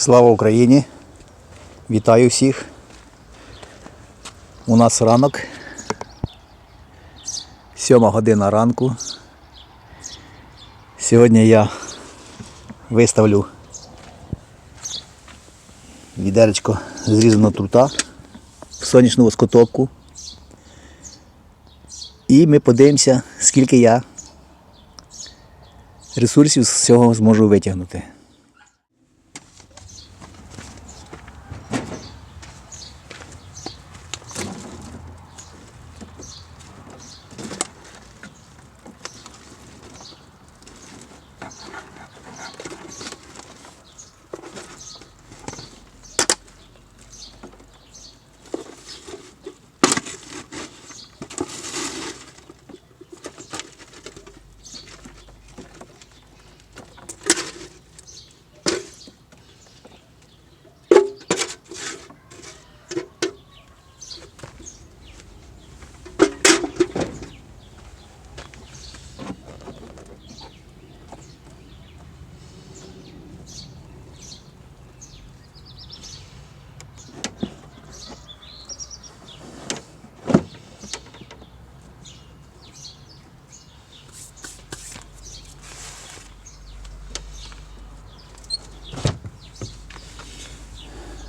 Слава Україні! Вітаю всіх. У нас ранок. Сьома година ранку. Сьогодні я виставлю відеречко зрізаного трута в сонячну воскотопку. І ми подивимося, скільки я ресурсів з цього зможу витягнути.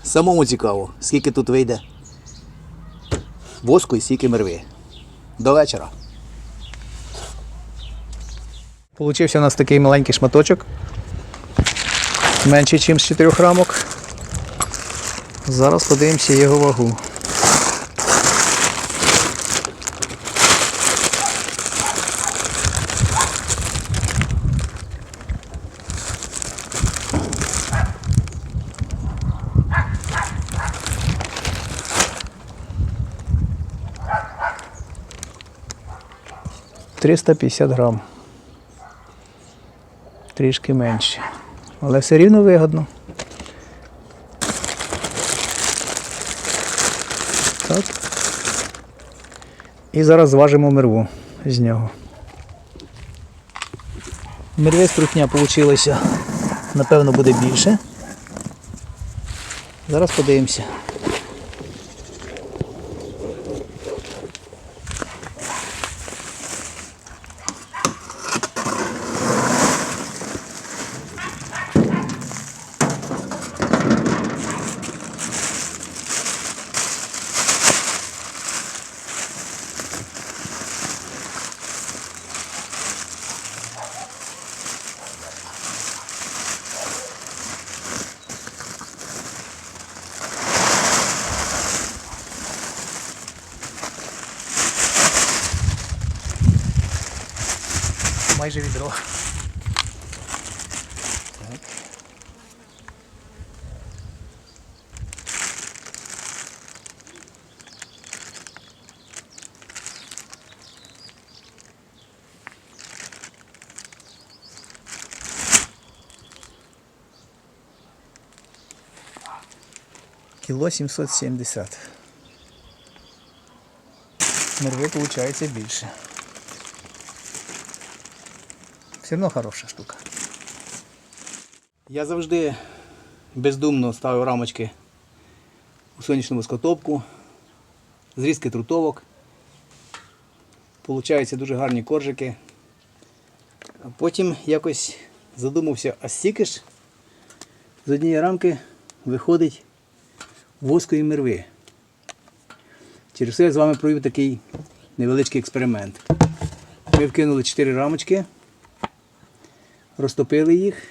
Самому цікаво, скільки тут вийде воску і скільки мерви. До вечора. Получився у нас такий маленький шматочок. Менший, ніж з 4 рамок. Зараз подивимося його вагу. Триста п'ятдесят грам. Трішки менше. Але все рівно вигодно. Так. І зараз зважимо мерву з нього. Мерви струтня вийшло, напевно, буде більше. Зараз подивимося. Майже відро. Кіло 770. Мерви виходить більше. Все одно хороша штука. Я завжди бездумно ставив рамочки у сонячну воскотопку, зрізки трутовок. Получаються дуже гарні коржики. Потім якось задумався, а стільки ж з однієї рамки виходить воскої мерви. Через це я з вами провів такий невеличкий експеримент. Ми вкинули 4 рамочки розтопили їх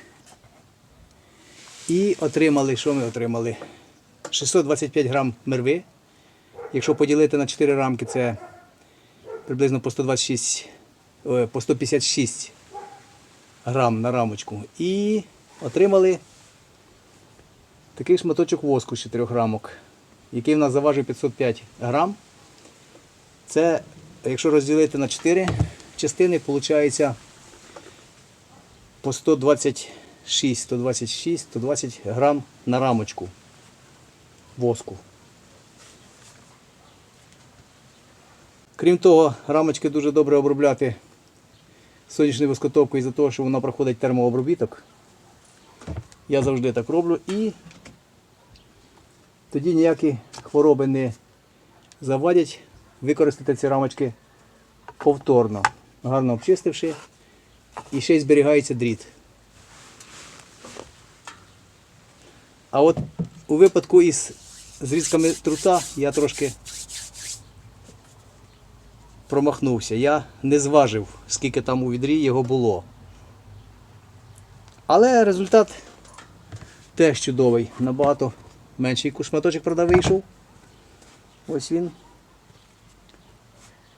і отримали, що ми отримали? 625 грам мерви. Якщо поділити на 4 рамки, це приблизно по 126, по 156 грам на рамочку. І отримали такий шматочок воску з 4 рамок, який в нас заважив 505 грам. Це, якщо розділити на 4 частини, виходить по 126, 126, 120 грам на рамочку воску. Крім того, рамочки дуже добре обробляти сонячною воскотопкою із-за того, що вона проходить термообробіток. Я завжди так роблю і тоді ніякі хвороби не завадять використати ці рамочки повторно, гарно обчистивши, і ще й зберігається дріт. А от у випадку із зрізками трута я трошки промахнувся. Я не зважив, скільки там у відрі його було. Але результат теж чудовий. Набагато менший шматочок, правда, вийшов. Ось він.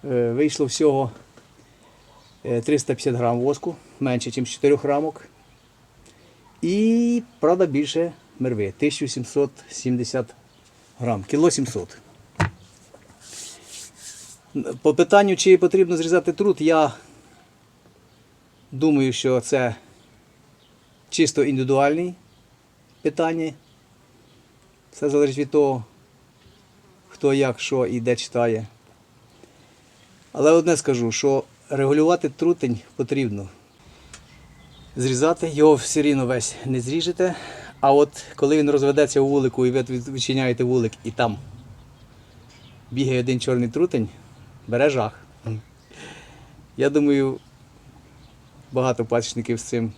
Е, Вийшло всього 350 грам воску, менше, ніж 4 рамок. І, правда, більше мерви 1770 грам, кіло 700. По питанню, чи потрібно зрізати труд, я думаю, що це чисто індивідуальні питання. Все залежить від того, хто як, що і де читає. Але одне скажу, що регулювати трутень потрібно. Зрізати його все рівно весь не зріжете. А от коли він розведеться у вулику і ви відчиняєте вулик і там бігає один чорний трутень, бере жах. Я думаю, багато пасічників з цим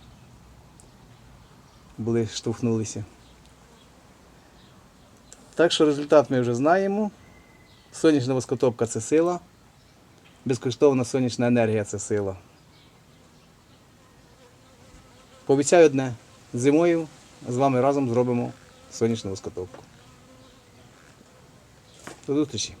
були штовхнулися. Так що результат ми вже знаємо. Сонячна воскотопка це сила. Безкоштовна сонячна енергія це сила. Пообіцяю одне. Зимою з вами разом зробимо сонячну воскотовку. До зустрічі!